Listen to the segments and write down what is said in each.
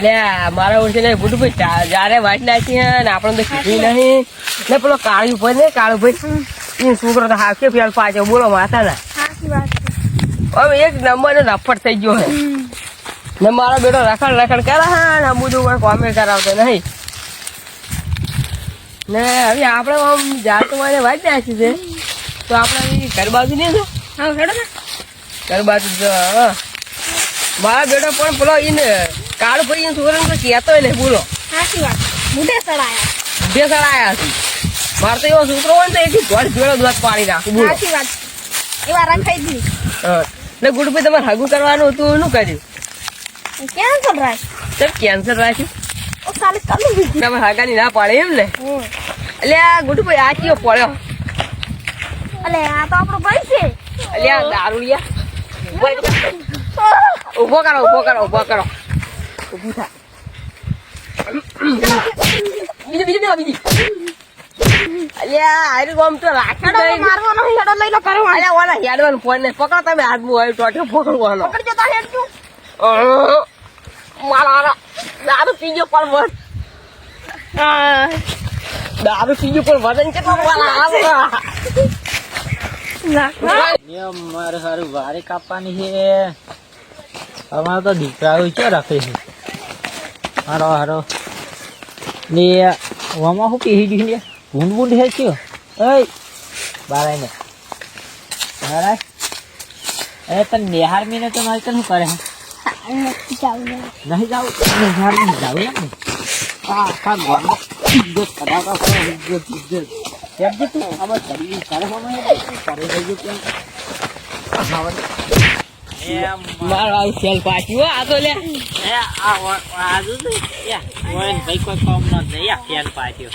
એટલે મારા ઓળખે ને બુટુ ભાઈ જ્યારે વાટ નાખી ને આપણે તો કીધું નહીં. ને પેલો કાળુ ભાઈ ને કાળુ ભાઈ એ છોકરો તો હાકે ફેલ પાછો બોલો માતા ના. હવે એક નંબર નો રફટ થઈ ગયો હે. ને મારો બેટો રખડ રખડ કરે હા ને બધું કોઈ કોમે કરાવતો નહીં. ને હવે આપણે આમ જાતો મારે વાટ નાખી છે. તો આપણે ઘર બાજુ નહીં તો હા ને ઘર બાજુ. મારા બેટો પણ પેલો ઈને કાળુ ભાઈ છોકરા તો કહેતો એટલે બોલો. સાચી વાત. બુઢે સડાયા. બે સડાયા છે મારે તો એવો છોકરો હોય ને તો એથી ઘર જોડો દૂધ પાડી નાખું. બોલો. સાચી વાત. એવા રખાઈ દી હા. ને ગુડભાઈ તમારે હગું કરવાનું હતું એનું કર્યું? કેન્સલ રાખ્યું. સર કેન્સલ રાખ્યું? ઓ સાલે બીજી તમે હગાની ના પાડે એમ ને. એટલે આ ગુડભાઈ આ કયો પડ્યો? અલે આ તો આપણો ભાઈ છે. એટલે આ દારૂડિયા. ઊભો કરો ઊભો કરો ઊભો કરો. ઉભું થા. બીજું બીજું દેવા બીજી. અલ્યા આયરું ગામ તો નહીં. હેડો લઈ લો કરો અલ્યા ઓલા હેડવાનું ફોન ને પકડો તમે હાથમાં હોય ટોટો પકડવાનો પકડજો તો હેડજો. મારા દારૂ પીજો પણ વધ. દારૂ પીજો પણ વજન કેટલો મારા હારા. મારે સારું વારે કાપવાની છે. અમારે તો દીકરાઓ છે રાખે છે? હારો હારો. ને ઓમાં શું પીહી ગયું ને ભૂંડ ભૂંડ હે કયો ઓય બારાય ને બારાય. અરે તને નિહાર મીને તો મારે શું કરે હે? નહીં જાવ? નિહાર મીને જાવ એમ આ આખા ગોળનો ઇજ્જત કરો ઇજ્જત ઇજ્જત. કેમ કે તું આમાં કરી કરે હમે કરે થઈ ગયું કેમ એમ મારો આવું સેલ પાછી આ તો લે. એ આ આજુ તો યા ઓય ભાઈ કોઈ કામ ન નહીં. યા ફેન પાટ્યો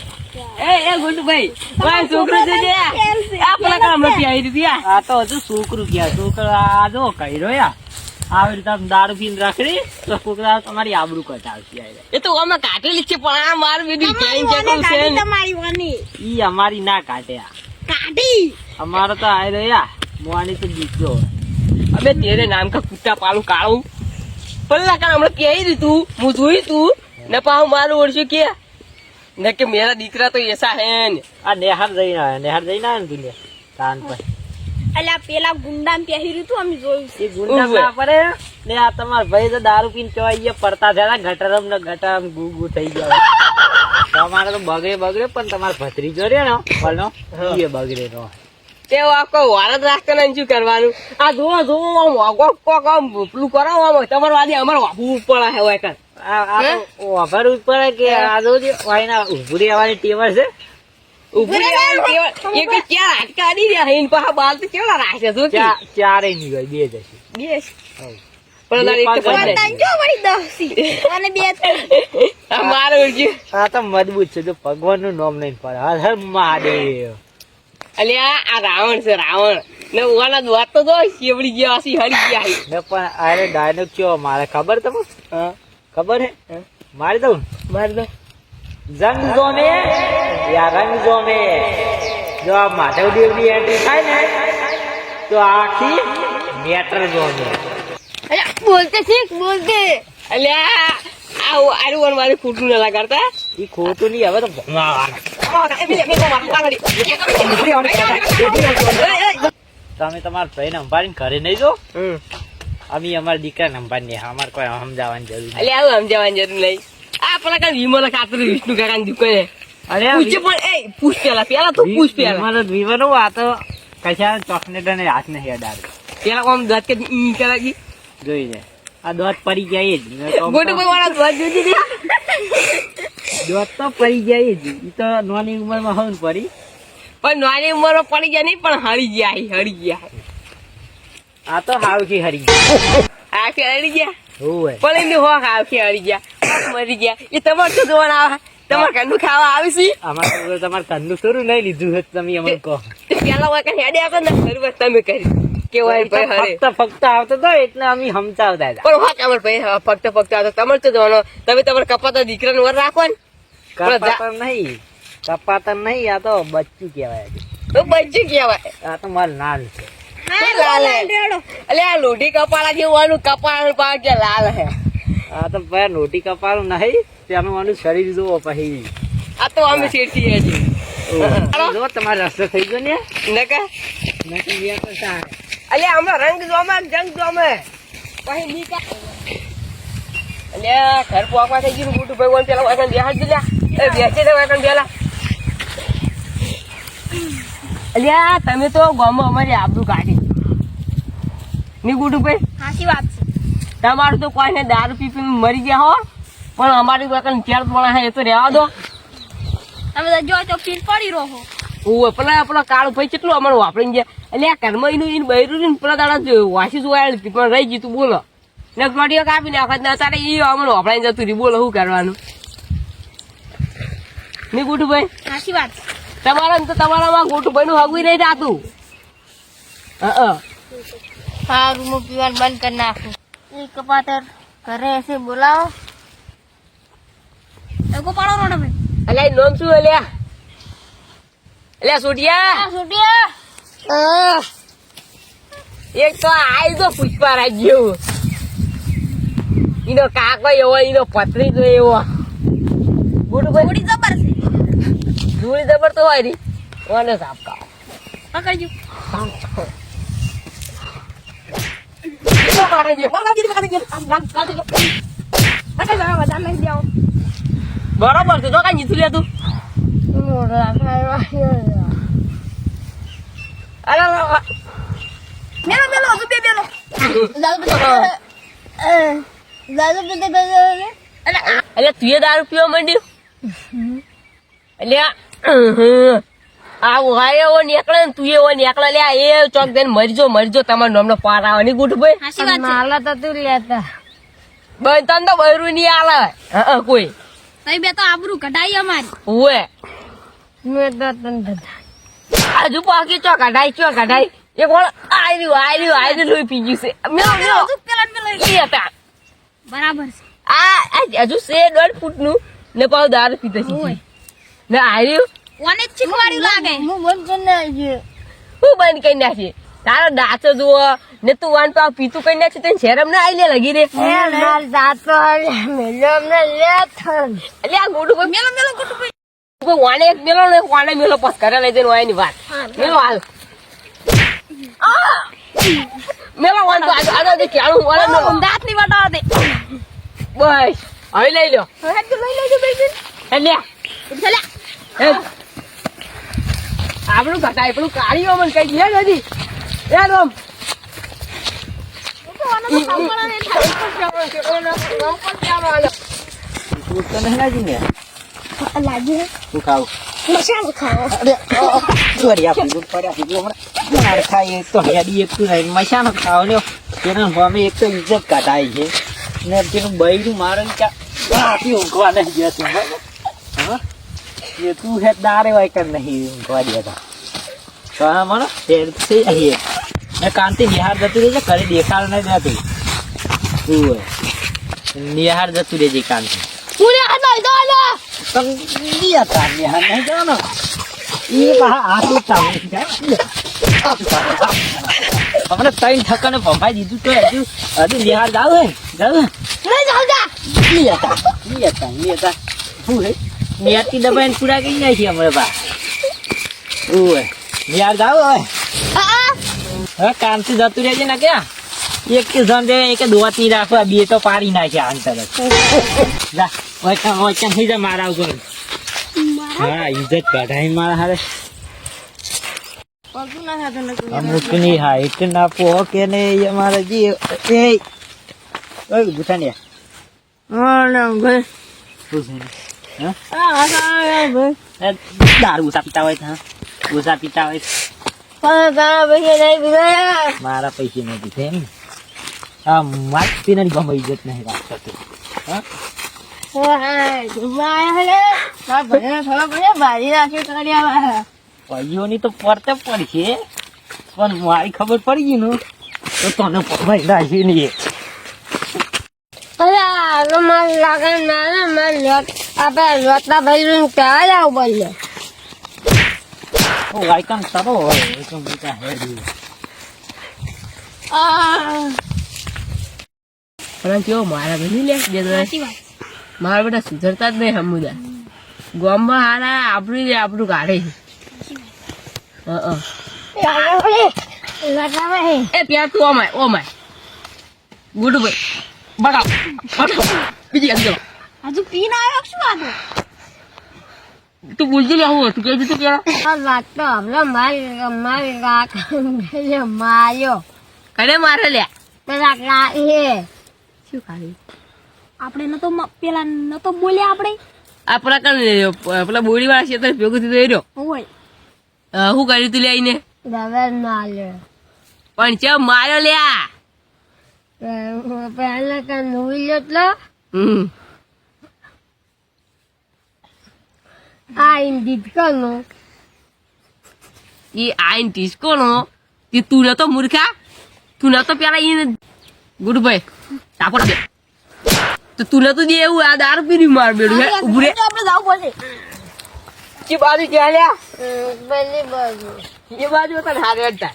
એ એ ગુડભાઈ કોઈ છોકરો છે જે આ પેલા કામ નથી આવી દીધી આ તો હજુ છોકરું ગયા છોકરો આ જો કર્યો યા આવી રીતે દારૂ પીને રાખડી તો છોકરા તમારી આબરૂ કટાવશે એ તો અમે કાઢેલી છે પણ આ મારું બીજું ચેન્જ છે તમારી વાની. ઈ અમારી ના કાઢે આ. કાઢી. અમારો તો આ રહ્યો યા મોવાની તો દીકરો અબે તેરે નામ કા કુત્તા પાલું કાળું. પેલા કામ હમણાં કહી દીધું હું જોઈ તું. ને પાછું મારું ઓળખ્યું કે? ને કે મેરા દીકરા તો એસા હે ને. આ નેહાર જઈને આવ્યો. નેહાર જઈને આવ્યો ને તું લે. તાન પર. અલ્યા પેલા ગુંડા પહેર્યું તું અમે જોયું છે. એ ગુંડા. ના પડે. ને આ તમારા ભાઈ તો દારૂ પીને ચોઈ ગયા પડતા થયા ગટરમ ને ગટરમ ગુ ગુ થઈ ગયા તમારે તો બગડે બગડે પણ તમારે ભત્રીજો રે ને પલનો એ બગડે નો તે આખો વારત રાખતા ને શું કરવાનું? આ જોવો જોવો આમ વાગો કોક આમ પેલું કરાવો આમ તમારે વાદી અમારે વાપવું પડે હે હોય કર જ પડે કે આ જો વાઈના ઉભરી આવવાની ટેવર છે. ઉભરી રહેવાનું કેવા- એક ચાર બાલ તો કેવડા રાખે જો ચારે નહીં ગઈ બે જશે બેસ પણ એક તો જો વળી દસી અને બે આ મારું આ તો મજબૂત છે જો ભગવાનનું નામ નહીં પડે. હર હર મહાદેવ. અલ્યા આ રાવણ છે રાવણ. ને ઓલા વાત તો જો શેવડી ગયા હસી હરી ગયા. ને પણ અરે ડાયલોગ કયો? મારે ખબર તમને? હા. ખબર હે? હા. મારી દઉં? મારી દો જંગ જોને યા રંગ જોને જો આ માધવદેવની એન્ટ્રી થાય ને તો આખી મેટર જોને અલ્યા બોલતે શીખ બોલતે. અલ્યા આ આરું મારી ખોટું ના લગાડતા ઈ ખોટું નહીં હવે તો ભમાવાનું તમે તમારા ભાઈને સંભાળીને ઘરે નહીં જો. અમે અમારા દીકરાને સંભાળીને અમારે કોઈ સમજાવવાની જરૂર નથી આવું સમજાવવાની જરૂર નહીં. આ પેલા કાંઈ વિમલ ખાતર વિષ્ણુ કાકાની દુકાને. અરે પૂછે પણ એ પૂછ પેલા પેલા તો પૂછ પેલા. અમારો વિવાનો આ તો કશા ચોકલેટ અને હાથ ને હેડાર પેલા આમ દત કે ઈ કરા કી જોઈ લે. આ દત પડી જાય જ. ગોટો ભાઈ વાળા દોત જોઈ હતી દોત તો પડી જાય જ. ઈ તો નાની ઉંમરમાં ને પડી. પણ નાની ઉંમરમાં પડી ગયા નહીં પણ હળી ગયા હળી ગયા આ તો હાવખી હરી ગયા હાવખી હળી ગયા? હોવે. પણ એમની હોક આ કે ગયા. મરી ગયા. એ તમારે શું જોવાના આવે? તમારે ઘરનું ખાવા આવીશી? અમારે તમારે કંદુ થોડું નહીં લીધું હોત તમે અમને કહો. પેલા હોય કાંઈ હેડે ના તમે કરી. કેવાય ભાઈ હરે. ફક્ત ફક્ત આવતો તો એટલે અમે સમજાવતા હતા. પણ ભાઈ ફક્ત ફક્ત આવતો. તમારે શું જોવાનો તમે તમારા કપાતા દીકરાને વર રાખો ને. કપાતર નહીં. કપાતર નહીં આ તો બચ્ચું કહેવાય તો બચ્ચું કહેવાય. આ તો મારું લાલ છે. લાલ હે. એટલે આ લોઢી કપાળા જેવું આનું કપાળ કે લાલ હે. આ તો ભાઈ નોટી કપાળું નહીં તેનું મારું શરીર જોવો પછી. આ તો અમે શેઠી હજી જો તમારો રસ્તો થઈ ગયો ને? નકા? નથી ગયા તો સારું. અલ્યા હમણાં રંગ જોમે જંગ જોમે. પછી નીકા અલ્યા ઘર પોકવા થઈ ગયું મોટું ભાઈ પેલા વાગણ બેહાડ દીધા એ બેસે અલ્યા તમે તો ગામમાં અમારી આબરૂ કાઢી. ની ગુડુ ભાઈ? સાચી વાત છે. તમારું તો કોઈને દારૂ પી પીને મરી ગયા હો. પણ અમારી વાગણ ચાર પોણા હે એ તો રહેવા દો. તમે જો તો પડી રહો ઓય પેલા પેલા કાળો ભાઈ કેટલું અમારું વાપરીને ગયા. એટલે આ કર્મ એનું બૈરું ને પેલા દાડા વાસી જોવાયેલ પણ રહી ગયું તું બોલો. ને ગોડીઓ કાપી નાખત ને તારે એ અમારું વાપરાઈને જતું રહ્યું. બોલો શું કરવાનું? નહીં ગોટુભાઈ સાચી વાત. તમારા તો તમારામાં ગોટુભાઈ નું હગવી નહીં જાતું હા હા. રૂમો પીવાનું બંધ કરી નાખું. એ કપાતર ઘરે એસે બોલાવો. એકો પાડો રોડે ભાઈ. અલ્યા એ નામ શું અલ્યા? અલ્યા સુટિયા? સુટિયા. એક તો આઈ તો પુષ્પા રાજ્યો. એનો કાકો એવો એનો પત્રી તો એવો. ગોટુભાઈ ધૂળી જબર તો હોય રી ઓને સાફ કા પકડજો. બરોબર છે. તો કઈ જીતું લે તું. અરે અરે, અરે. મેલો મેલો હજુ બે મેલો. દાદુ દાદુ પીતે એટલે તું એ દારૂ પીવા માંડ્યું? એટલે આ એવો નીકળે ને તું એવો નીકળે. લે એ ચોક દઈને મરજો મરજો. તમારો નામનો પાર આવે ગુટ ભાઈ. સાચી વાત છે. માલા તો તું લેતા બંધ તને તો બૈરું નહીં આલે. હા કોઈ. તઈ બે તો આબરૂ કઢાઈ અમારી. ઉવે. મેં તો તને હજુ પાકી ચો કઢાઈ ચો કઢાઈ. એક વાર આયરી આયરી લોહી પી ગયું છે. પેલા ને પેલા હતા. બરાબર છે. આ હજુ છે દોઢ ફૂટનું. ને પાછું દારૂ પીતો છે. ને આર્યું કોને જ લાગે હું બંધ કરી નાખી હું બંધ કરી નાખી તારો દાંતો જુઓ ને તું વાન પાવ પીતું કરી નાખશે તને શેરમ ના આઈ લે લગી રે દાંતો મેલો અમને લે થન એટલે આ ગોડું કોઈ મેલો મેલો ભાઈ કોઈ વાને એક મેલો ને વાણે મેલો પાસ કરે લઈ જઈને વાયની વાત મેલો હાલ આ! મેલો વાન તો આ આ દે કેળું વાળા મેલો દાંતની વટાવા દે બસ હવે લઈ લો હવે તું લઈ લેજો બેબી એટલે ચલા એ આપણું ઘટાય પેલું કાળીઓ મને કઈ દે નથી. એ રોમ. આપી આપી. મસાનો ખાવ લ્યો. તેના સામે એક તો ઇજ્જત કાઢાય છે. ને તેનું બૈરું મારે રાતે ઊંઘવા નહીં? હા? એ તું હે દારે હોય કે નહીં ઊંઘવા દેતા તો આ મને હેર છે અહીં એ કાંતિ નિહાર જતું રહેજે ઘરે દેખાડ નહીં દેતું તું નિહાર જતું રહેજે કાંતિ નહીં આપણે ત્રણ ઠકાને ભંભાઈ દીધું તો હજુ હજુ નિહાર જાવ હે જાવ હે નહીં જાવ જા ની હતા ની હતા ની હતા શું નિહારથી દબાઈને પૂરા કરી નાખી અમે બા. ઓય નિહાર જાવ હવે. હવે કામથી જતું રહેજે ને ક્યાં? એક કે જણ જે એક દોત નહીં રાખવા બે તો પાડી નાખ્યા અંતર. જા વચન વચન થઈ જા મારા ઉપર. હા ઇજ્જત કઢાઈ મારા હારે. અમુકની હાઈટ ના પો કે ને અમારે જે એ ઓય ગુઠાનિયા ભાઈ શું છે ને? હા? આ આ ભાઈ એ દારૂ ઉસા પીતા હોય તો હા. ઓછા પીતા હોય પૈસા નહીં મારા પૈસે નથી દીધે એમ. આ માર પીને ગમે ઇજ્જત નહીં રાખતો તું. ભાઈઓની તો પડતે પડશે પણ મારી ખબર પડી ગઈ ને તો તને પકવાઈ રાખી નહીં વાયકન સારો હોય એ તો મોટા હેડી પણ કેવો મારા ભાઈ? લે બે મારા બેટા સુધરતા જ નહીં હમુદા ગામમાં હારા આપણું ને આપણું કાઢે છે એ પ્યાર તું ઓમાય ઓમાય. ગુડ ભાઈ બગાવ બીજી એક જવા હજુ પી ના આવ્યો શું આ તું બોલજી લે હું તું કહેજે તું પેલા આ વાત તો હમણાં મારી મારી કાકા માર્યો કને મારે લે પેલા કાકી શું ખાલી આપણે નતો પેલા નતો બોલ્યા આપણે આપણા કણ પેલા બોડી વાળા ક્ષેત્ર ભેગું થયું રહ્યો હોય શું કર્યું તું લઈને આઈને દવે માર્યો પણ ચમ માર્યો લ્યા પહેલા કાં નોઈ એટલો હમ. આ ઇન દીકનો એ આઈન ટીસ્કો નો તે તું નતો મૂર્ખા? તું નતો પેલા ઈ ગુડ ભાઈ તાપડ તો તું નતો દે એવું આ દારૂ પીરી માર બેડું હે? આપણે જાવ પડશે. કે બાજુ ક્યાં લ્યા? પેલી બાજુ. એ બાજુ હતા હારે હતા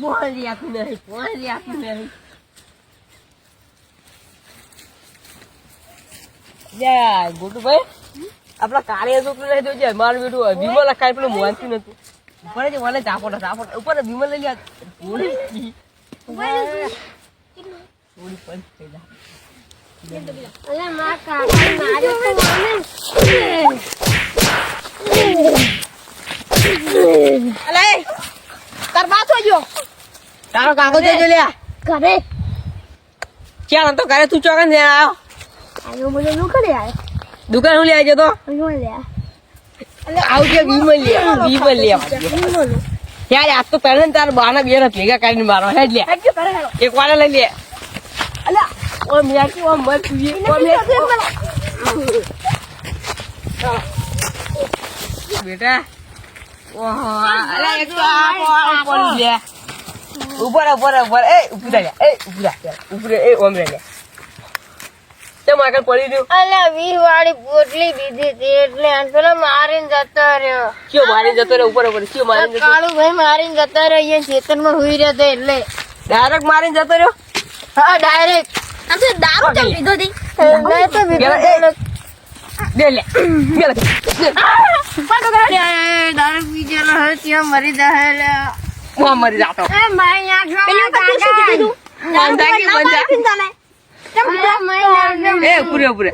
બોલી આપી નહીં બોલી આપી નહીં યા ગોટુભાઈ આપણા કાર્ય તો નહીં જોજે મારું બેટું વિમલ કાંઈ પેલું મોહનથી નથી. ઉપર જ મને ચાપો ચાપો ઉપર વિમલ લઈ લ્યા થોડી થોડી પંચ થઈ જાય તો અલે કરવા તો જો. તારો કાકો જોજો લ્યા? ઘરે. ક્યાં તો ઘરે? તું ચોકન ને આવ્યો આવ્યો મને નું કરે આય? દુકાન હું લઈ જતો આવ્યો લે આવજે વિમલ લે વિમલ લે યાર આજ તો પહેલા તાર બાના બે ને ભેગા કરીને મારો હેડ લે એક વાર લઈ લે. અલા. ઓ મેકી ઓ મત પીએ ઓ મેકી બેટા અલા એક તો આ કોણ પડી લે. ઉપર ઉપર ઉપર. એ ઉપર લે એ ઉપર ઉપર એ ઓમ લે. તેમ આગળ પડી રહ્યું અલા વી વાળી પોટલી દીધી હતી એટલે પેલો મારીને જતો રહ્યો. કયો મારી જતો રહ્યો? ઉપર ઉપર. કયો મારી જતો કાળુ ભાઈ મારીને જતો રહ્યો અહીંયા ખેતરમાં હુઈ રહ્યો હતો એટલે. ડાયરેક્ટ મારીને જતો રહ્યો? હા ડાયરેક્ટ આમ તો દારૂ કેમ લીધો હતી તો પીધો લે બે લે બે લે દારૂ પી ગયેલો હે ત્યાં મરી જાય લે. હું મરી જાતો. એ મારી આંખમાં કાકા. બંધા કે બંધા એ પૂરે પૂરે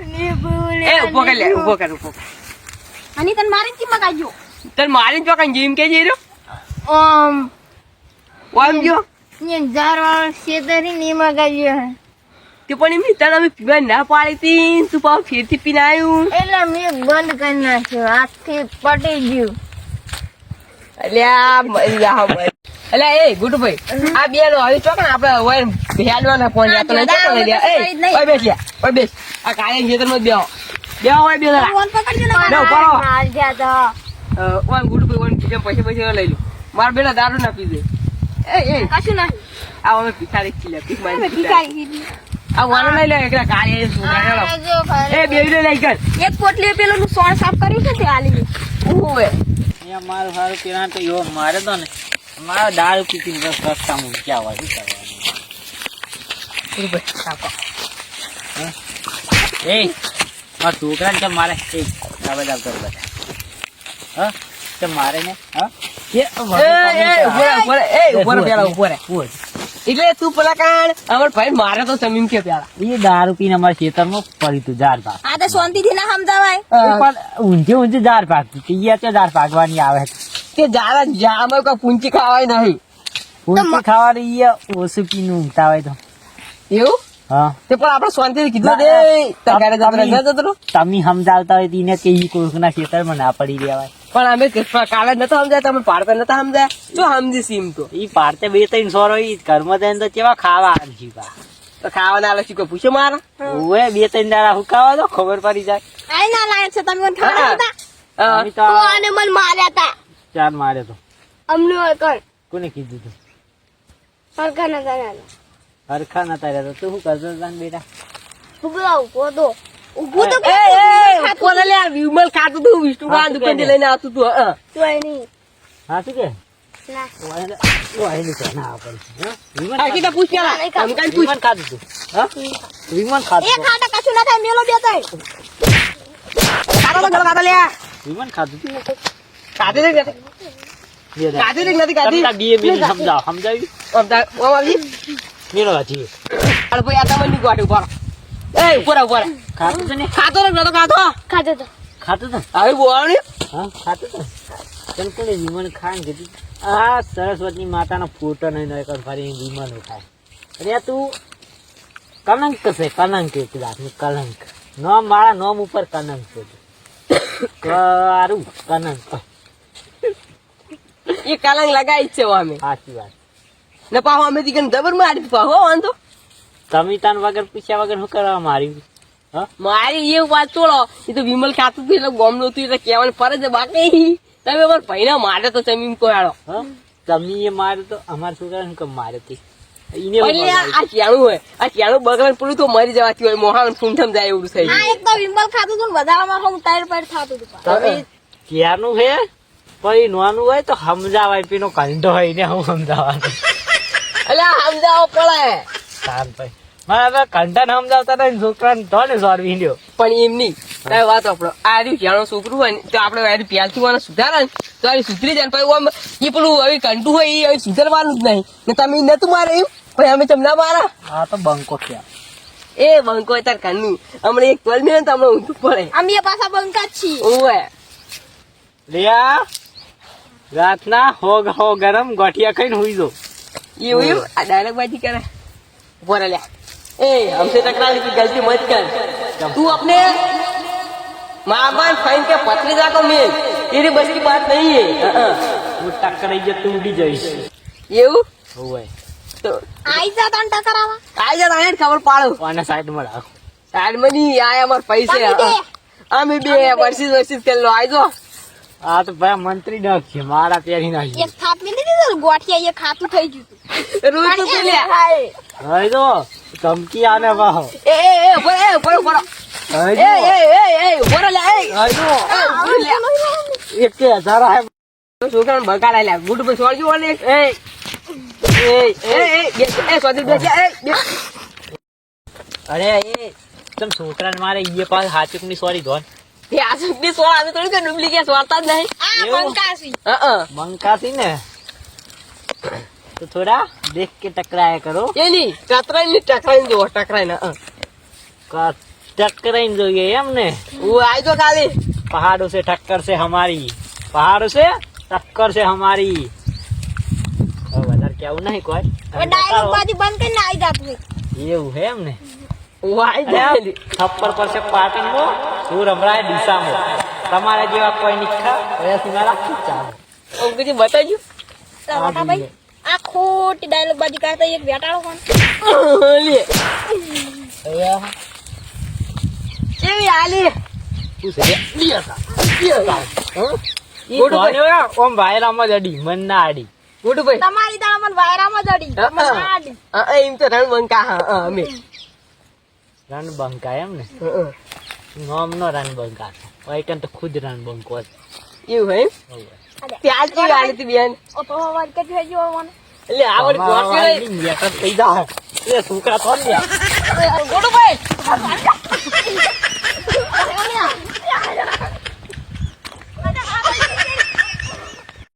એ ઊભો કર લે ઊભો કર ઊભો અને તન મારી કી મગાજો તન મારી જો ચોકન જીમ કે જીરો ઓમ. ઓમ જો ને જાર વાળો શેતરી ની મગાજો તે પણ એમની તને અમે પીવા ના પાડી હતી. તું પાછું ફેરથી પીને આવ્યું. એટલે મેં બંધ કરી નાખ્યો. આજથી પટી ગયું. અલ્યા મરી જા અલ્યા એ ગુડભાઈ આ બે નો હવે ચોકન આપણે હોય ભેલવાના ફોન યા તો નહીં લઈ લે એ ઓય બેસ ઓય બેસ. આ બેહો. બેહો ફોન પકડજો ને ના, તો. પૈસા પૈસા લઈ લો મારા બેટા દારૂ ના પીજે એ એ. કશું ના. આ અમે માંગી આ વાનો લઈ લે એકલા કાળે સુગાડેલો એ બેવડે લઈ ગયો એક પોટલી પેલું નું સોણ સાફ કર્યું છે તે આલી ઓય. અહીંયા મારું સારું પેલા તો એવો મારે તો ને. મારા દારૂ પીતી બસ રસ્તા મૂક્યા હોય શું કરવાનું ગુડભાઈ એ મારા છોકરાને કેમ મારે એ દાબા દાબ કરો બધા. હા? કેમ મારે ને હા? એ ઉપર. એ પેલા ઊભો રહે. એટલે તું પેલા કાણ અમાર ભાઈ મારે તો સમીમ કે પેલા એ દારૂ પીને અમારા ખેતરમાં પડી તું ઝાડ પાક આ તો શાંતિથી ના સમજાવાય. પણ ઊંધે ઊંધે ઝાડ પાક તીયા તો ઝાડ પાકવાની આવે. તે જારા જામે કોઈ પૂંચી ખાવાય નહીં. પૂંચી ખાવાની ઈ ઓછું પીને ઊંઘતા હોય તો. એવું? તે પણ આપણે શાંતિથી કીધું દે તાર ઘરે જતો તમે- ન જતો રહે? તમે સમજાવતા હોય તો કે ઈ કોઈકના ખેતરમાં ના પડી રહેવાય પણ અમે કાલે નતો સમજાય તમે પાડતા નતા સમજાય. શું સમજી સીમ તો? ઈ પાડતે બે ત્રણ સોરો ઈ ઘરમાં જઈને તો કેવા ખાવા જીવા તો ખાવાના આલે શું કોઈ મારા? ઓએ બે ત્રણ દાડા હુકાવા દો ખબર પડી જાય. આઈ ના લાયક છે તમે મને હા. હતા તો તો આને મને માર્યા હતા ચાર મારે તો. અમને કોને કીધું તું? સરકાર ના કર્યા હરખા નતા રહેતો. તું શું કરતો તાન બેટા? ઊભો ઊભો તો ઉભું તો એ, એ, ઉપર લે, વિમલ ખાતું તું વિષ્ણુ હા, દુકાન છે? લઈને આવતું તું હા. તોય નહીં. હા શું કે ના. વાયને વાયને તો ના પડે હા? આ કીધા પૂછ પેલા. નહીં આમ કાંઈ પૂછ. વિમાન ખાધું તું. હા? વિમાન ખાધું એ ખાટા કશું ના થાય મેલો બે તોય. કાઢો તો ગળો કાઢો લ્યા વિમાન ખાધું તું કાઢી દે કાઢી દે. કે નથી બીએ બીએ સમજાવ સમજાવી? આવી મેલો હજી અરે ભાઈ આ તમને ગોઠું ઉપર એ ઉપર આવ, ઉપર આવ. ખાધું છે ને? ખાતો ને નતો ખાતો ખાધો. તો. ખાધું તો? હવે બોવાની હા ખાતું તો. ચાલ કોને વિમાન ખાન કીધું આ સરસ્વતી માતાનો ફોટો નહીં નો એક ફરી વિમાનો ખાય અરે તું કલંક છે કલંક એક જાતનું કલંક. નોમ મારા નોમ ઉપર કલંક છે કરું કલંક. એ કલંક લગાઈ જ છે અમે. સાચી વાત. ને પાહો અમે તીકન જબર મારી પાહો વાંધો. તમે તાન વગર પૂછ્યા વગર શું કરવા મારી? મારી એ વાત છોડો એ તો વિમલ ખાતું હતું એટલે ગોમ નતું એટલે કહેવાની ફરજ છે બાકી તમે મારા ભાઈને મારે તો જમીન કોયાડો હા? તમે એ મારે તો અમારા છોકરાને કેમ મારે તી? ઈને હું એટલે આ બગાડી. હોય આ ચાણું બગડે પૂરું તો મરી જવાથી હોય મોહાણ ફૂંઠમ જાય એવું થઈ એક તો વિમલ ખાતું હતું વધારામાં હું ટાયર પર થાતું હતું. તમે ત્યારનું હે? પછી નોનું હોય તો સમજાવાય પીનો કંઢો હોય ને હું સમજાવવાનું આ સમજાવો પડે. શાંત ભાઈ. મારા હવે કંઠા ને સમજાવતા નહીં છોકરા તો ને સોર લ્યો. પણ એમ નહીં. કઈ વાત આપણો. આ રહ્યું જાણો છોકરું હોય ને તો આપણે આ પ્યાલથી મને સુધારે ને તો આ સુધરી જાય પછી ઓમ એ પેલું હવે કંટું હોય એ હવે સુધારવાનું જ નહીં. ને તમે નતું મારે એમ? પછી અમે તમને મારા? હા તો બંકો થયા એ બંકો તાર કાનનું હમણાં એક ટોલ મિનિટ હમણાં ઊંધું પડે. અમે પાછા બંકા જ છીએ. ઓવે. લિયા રાતના હોગ હો ગરમ ગોઠિયા ખાઈને હોઈ જો એવું એમ આ ડાયરેક્ટ બાજી કરે બોરે લ્યા ए हमसे टकराने की गलती मत कर तू अपने माँ बाप फाइन के पत्रिका को मिल तेरी बस की बात नहीं है हाँ, હું ટકરાઈ જતો તું ઉડી જઈશ એવું હોવે તો આઈ જા તને ટકરાવા આઈ જા તાને ખબર પાડો આને સાઈડમાં રાખો સાઈડ માં નહીં આયા અમાર પૈસે તમે બે. અમે બે વર્ષી વર્ષી કરી લો આઈ જો આ તો ભાઈ મંત્રી ડક છે મારા પહેરી નાખી એક થાપ મેલી દીધો ને ગોઠિયા એ ખાતું થઈ ગયું રોજ તો પેલે હાય તો ધમકી આને વાહો. એ એ એ ઉપર એ ઉપર ઉપર એ એ એ એ ઉપર લે એ. હવે જો. એ, ઉપર હજાર આ છોકરાને બગાડા લ્યા ગુડ પર સોળજો ઓલે. એ એ એ. એ બે- એ સ્વાદી બે એ અરે એ તમ છોકરાને મારે ઈએ પાસ હાચુકની સોરી ધોન. તે આ ની સોળ આવે થોડી કે ડુપ્લિકેટ સોરતા જ નહીં. આ મંકાસી હા મંકાસી ને તો થોડા દેખ કે ટકરાયા કરો એ નહીં ટકરાઈ ની ટકરાઈ જો ટકરાઈ ને કા- ટકરાઈને જોઈએ એમ ને હું આઈ તો ખાલી पहाड़ों से टक्कर से हमारी पहाड़ों से टक्कर से हमारी હવે વધારે કેવું નહીં કોઈ હવે ડાયરેક્ટ બાજુ બંધ કરીને આઈ જાતું હોય એવું હે એમ ને હું આઈ અરે આ જાય થપ્પડ પર છે પાટણમાં શું રમરાય ડીસામાં તમારા જેવા કોઈ નિખા વયસી મારા ચાલો ઓમ કીધી બતાવજો તો મોટા ભાઈ આ ખોટી ડાયલોગ બાજુ કાઢતા એક બેટાડો કોણ કેવી આલી હા, એમ ને. નોમ નો રણ તો ખુદ રણ બંકો જ. એવું હે હોવે. અરે, ત્યાં જ ગાડી હતી બેન એટલે આવડ ગોઠવે થઈ જા એટલે સુકા તો લે ગોડુભાઈ